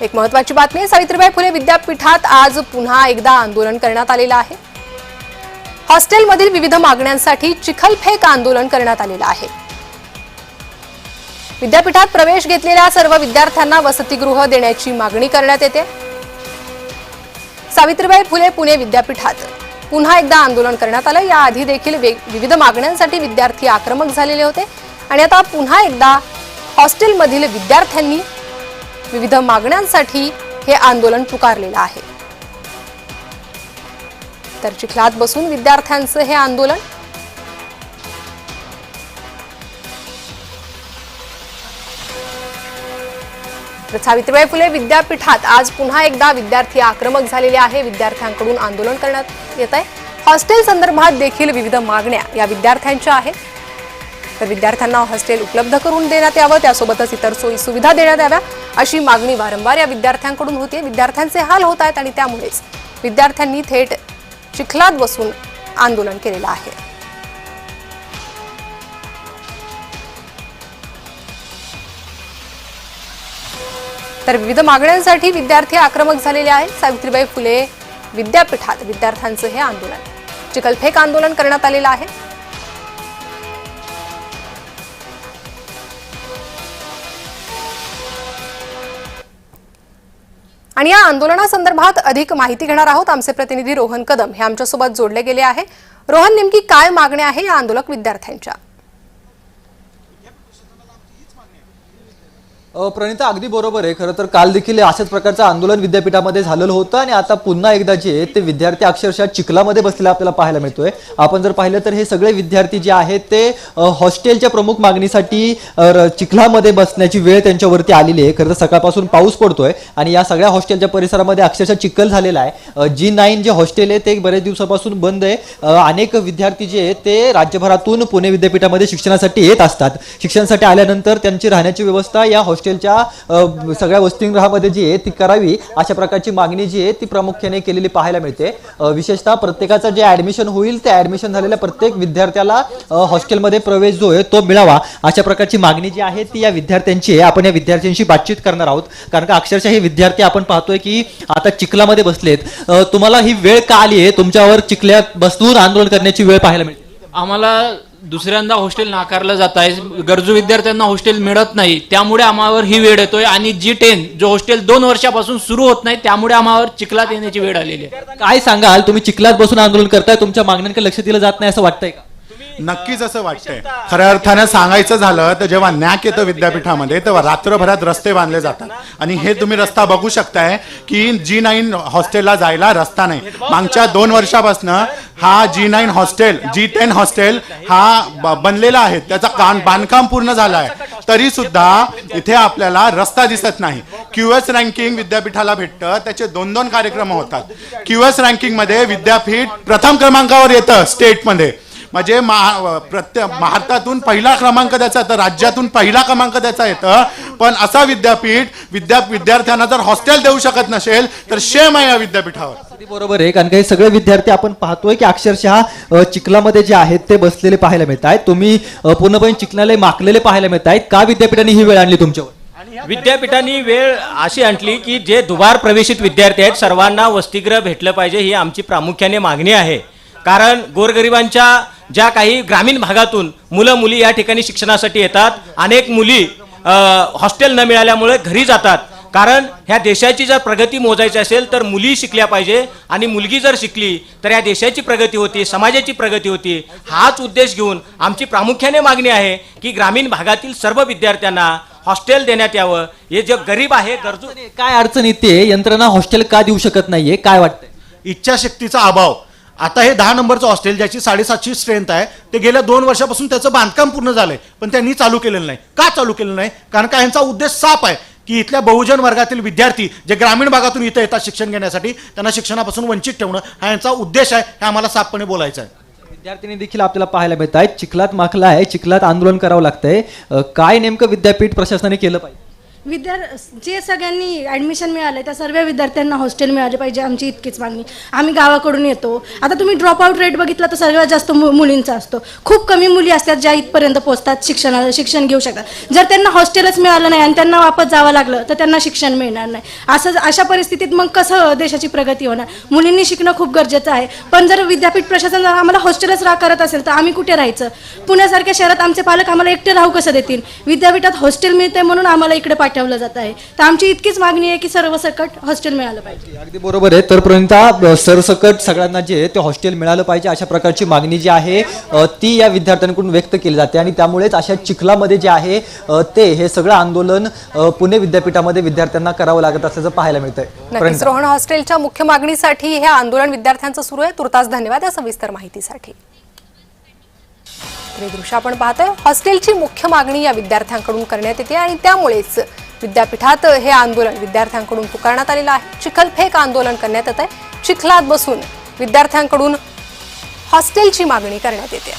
एक महत्वाची बातमी सावित्रीबाई फुले विद्यापीठात आज पुन्हा एकदा आंदोलन करण्यात आलेलं आहे. हॉस्टेलमधील विविध मागण्यांसाठी चिखलफेक आंदोलन करण्यात आलेलं आहे. विद्यापीठात प्रवेश घेतलेल्या सर्व विद्यार्थ्यांना वसतिगृह देण्याची मागणी करण्यात येते. सावित्रीबाई फुले पुणे विद्यापीठात पुन्हा एकदा आंदोलन करण्यात आलं. याआधी देखील वेग- विविध मागण्यांसाठी विद्यार्थी आक्रमक झालेले होते. आणि आता पुन्हा एकदा हॉस्टेलमधील विद्यार्थ्यांनी विविध मागण्यांसाठी हे आंदोलन पुकारलेलं आहे. तर चिखलात बसून विद्यार्थ्यांचं हे आंदोलन. सावित्रीबाई फुले विद्यापीठात आज पुन्हा एकदा विद्यार्थी आक्रमक झालेले आहे. विद्यार्थ्यांकडून आंदोलन करण्यात येत आहे. हॉस्टेल संदर्भात देखील विविध मागण्या या विद्यार्थ्यांच्या आहेत. तर विद्यार्थ्यांना हॉस्टेल उपलब्ध करून देण्यात यावं. त्यासोबतच इतर सोयी सुविधा देण्यात याव्या. अशी मागणी वारंवार या विद्यार्थ्यांकडून होते विद्यार्थ्यांचे हाल होत आहेत आणि त्यामुळेच विद्यार्थ्यांनी थेट चिखलात बसून आंदोलन केलेलं आहे. तर विविध मागण्यांसाठी विद्यार्थी आक्रमक झालेले आहेत. सावित्रीबाई फुले विद्यापीठात विद्यार्थ्यांचं हे आंदोलन. चिखलफेक आंदोलन करण्यात आलेलं आहे. आणि या आंदोलनासंदर्भात अधिक माहिती घेणार आहोत आमचे प्रतिनिधी रोहन कदम. हे आमच्यासोबत जोडले गेले आहे. रोहन नेमकी काय मागणी आहे या आंदोलक विद्यार्थ्यांच्या? प्रणिता अगदी बरोबर आहे. खरं तर काल देखील अशाच प्रकारचं आंदोलन विद्यापीठामध्ये झालेलं होतं आणि आता पुन्हा एकदा जे ते विद्यार्थी अक्षरशः चिखलामध्ये बसलेले आपल्याला पाहायला मिळतोय. आपण जर पाहिलं तर हे सगळे विद्यार्थी जे आहेत ते हॉस्टेलच्या प्रमुख मागणीसाठी चिखलामध्ये बसण्याची वेळ त्यांच्यावरती आलेली आहे. खरं तर सकाळपासून पाऊस पडतोय आणि या सगळ्या हॉस्टेलच्या परिसरामध्ये अक्षरशः चिखल झालेला आहे. जी नाईन जे हॉस्टेल आहे ते बरेच दिवसापासून बंद आहे. अनेक विद्यार्थी जे आहेत ते राज्यभरातून पुणे विद्यापीठामध्ये शिक्षणासाठी येत असतात. शिक्षणासाठी आल्यानंतर त्यांची राहण्याची व्यवस्था या हॉस्टेलच्या सगळ्या वसतिगृहामध्ये जी आहे ती करावी अशा प्रकारची मागणी जी आहे ती प्रामुख्याने केलेली पाहायला मिळते. विशेषतः प्रत्येकाचं जे ॲडमिशन होईल ते ॲडमिशन झालेल्या प्रत्येक विद्यार्थ्याला हॉस्टेलमध्ये प्रवेश जो आहे तो मिळावा. अशा प्रकारची मागणी जी आहे ती या विद्यार्थ्यांची आहे. आपण या विद्यार्थ्यांशी बातचीत करणार आहोत. कारण का अक्षरशः हे विद्यार्थी आपण पाहतोय की आता चिखलामध्ये बसलेत. तुम्हाला ही वेळ का आली आहे? तुमच्यावर चिखल्यात बसून आंदोलन करण्याची वेळ पाहायला मिळते. आम्हाला दुसऱ्यांदा हॉस्टेल नाकारलं जात आहे गरजू विद्यार्थ्यांना हॉस्टेल मिळत नाही त्यामुळे आम्हावर ही वेळ येतोय आणि जी टेन जो हॉस्टेल दोन वर्षापासून सुरू होत नाही त्यामुळे आम्हावर चिखलात येण्याची वेळ आलेली आहे. काय सांगाल तुम्ही चिखलात बसून आंदोलन करताय तुमच्या मागण्यांकडे लक्ष दिलं जात नाही असं वाटतंय का? नक्कीच असं वाटतंय. खऱ्या अर्थानं सांगायचं झालं तर जेव्हा नॅक येतं विद्यापीठामध्ये तेव्हा रात्रभरात रस्ते बांधले जातात. आणि हे तुम्ही रस्ता बघू शकताय की जी नाईन हॉस्टेलला जायला रस्ता नाही. मागच्या दोन वर्षापासून हा G nine hostel G ten hostel हा बनलेला आहे. त्याचा काम बांधकाम पूर्ण झालं आहे. तरी सुद्धा इथे आपल्याला रस्ता दिसत नाही. क्यू एस रँकिंग विद्यापीठाला भेटतं. त्याचे दोन दोन कार्यक्रम होतात. क्यू एस रँकिंगमध्ये विद्यापीठ प्रथम क्रमांकावर येतं स्टेटमध्ये म्हणजे महा प्रत्येक भारतातून पहिला क्रमांक त्याचा तर राज्यातून पहिला क्रमांक त्याचा येतं पण असा विद्यापीठ विद्या विद्यार्थ्यांना जर हॉस्टेल देऊ शकत नसेल तर शेम आहे या विद्यापीठावर. अगदी बरोबर आहे कारण का हे सगळे विद्यार्थी आपण पाहतोय की अक्षरशः चिखलामध्ये जे आहेत ते बसलेले पाहायला मिळत आहेत. तुम्ही पूर्णपणे चिखलाले माकलेले पाहायला मिळत आहेत. का विद्यापीठाने ही वेळ आणली तुमच्यावर? विद्यापीठांनी वेळ अशी आणली की जे दुबार प्रवेशित विद्यार्थी आहेत सर्वांना वसतिगृह भेटलं पाहिजे ही आमची प्रामुख्याने मागणी आहे. कारण गोरगरिबांच्या ज्या काही ग्रामीण भागातून मुलं मुली या ठिकाणी शिक्षणासाठी येतात अनेक मुली हॉस्टेल न मिळाल्यामुळे घरी जातात. कारण ह्या देशाची जर प्रगती मोजायची असेल तर मुली शिकल्या पाहिजे आणि मुलगी जर शिकली तर या देशाची प्रगती होती समाजाची प्रगती होती. हाच उद्देश घेऊन आमची प्रामुख्याने मागणी आहे की ग्रामीण भागातील सर्व विद्यार्थ्यांना हॉस्टेल देण्यात यावं. हे जे गरीब आहे गरजू काय अडचण येते? यंत्रणा हॉस्टेल का देऊ शकत नाहीये? काय वाटतंय? इच्छाशक्तीचा अभाव. आता हे दहा नंबरचं हॉस्टेल ज्याची साडेसातशे स्ट्रेंथ आहे ते गेल्या दोन वर्षापासून त्याचं बांधकाम पूर्ण झालंय पण त्यांनी चालू केलेलं नाही. का चालू केलेलं नाही? कारण का यांचा उद्देश साफ आहे की इथल्या बहुजन वर्गातील विद्यार्थी जे ग्रामीण भागातून इथं येतात शिक्षण घेण्यासाठी त्यांना शिक्षणापासून वंचित ठेवणं हा यांचा उद्देश आहे हे आम्हाला साफपणे बोलायचं आहे. विद्यार्थ्यांनी देखील आपल्याला पाहायला मिळत आहेत चिखलात माखला आहे चिखलात आंदोलन करावं लागतंय. काय नेमकं विद्यापीठ प्रशासनाने केलं पाहिजे? विद्या जे सगळ्यांनी ॲडमिशन मिळालं त्या सर्व विद्यार्थ्यांना हॉस्टेल मिळाले पाहिजे आमची इतकीच मागणी. आम्ही गावाकडून येतो. आता तुम्ही ड्रॉपआउट रेट बघितला तर सर्वात जास्त मु मुलींचा असतो. खूप कमी मुली असतात ज्या इथपर्यंत पोहोचतात शिक्षणा शिक्षण घेऊ शकतात. जर त्यांना हॉस्टेलच मिळालं नाही आणि त्यांना वापस जावं लागलं तर त्यांना शिक्षण मिळणार नाही. असं अशा परिस्थितीत मग कसं देशाची प्रगती होणार? मुलींनी शिकणं खूप गरजेचं आहे. पण जर विद्यापीठ प्रशासन जर आम्हाला हॉस्टेलच रा करत असेल तर आम्ही कुठे राहायचं? पुण्यासारख्या शहरात आमचे पालक आम्हाला एकटे राहू कसं देतील? विद्यापीठात हॉस्टेल मिळते म्हणून आम्हाला इकडे पाठवलं जात आहे. तर आमची इतकीच मागणी आहे की सर्वसकट हॉस्टेल मिळालं पाहिजे. अगदी बरोबर आहे. तर प्रणिता सरसकट सगळ्यांना जे आहे ते हॉस्टेल मिळालं पाहिजे अशा प्रकारची मागणी जी आहे ती या विद्यार्थ्यांकडून व्यक्त केली जाते. आणि त्यामुळेच अशा चिखलामध्ये जे आहे ते हे सगळं आंदोलन पुणे विद्यापीठामध्ये विद्यार्थ्यांना करावं लागत असल्याचं पाहायला मिळतंय. रोहन हॉस्टेलच्या मुख्य मागणीसाठी हे आंदोलन विद्यार्थ्यांचं सुरू आहे. तुर्तास धन्यवाद या सविस्तर माहितीसाठी. दृश्य आपण पाहतोय. हॉस्टेलची मुख्य मागणी या विद्यार्थ्यांकडून करण्यात येते आणि त्यामुळेच विद्यापीठात हे आंदोलन विद्यार्थ्यांकडून पुकारण्यात आलेलं आहे. चिखलफेक आंदोलन करण्यात येत आहे चिखलात बसून विद्यार्थ्यांकडून हॉस्टेलची मागणी करण्यात येते.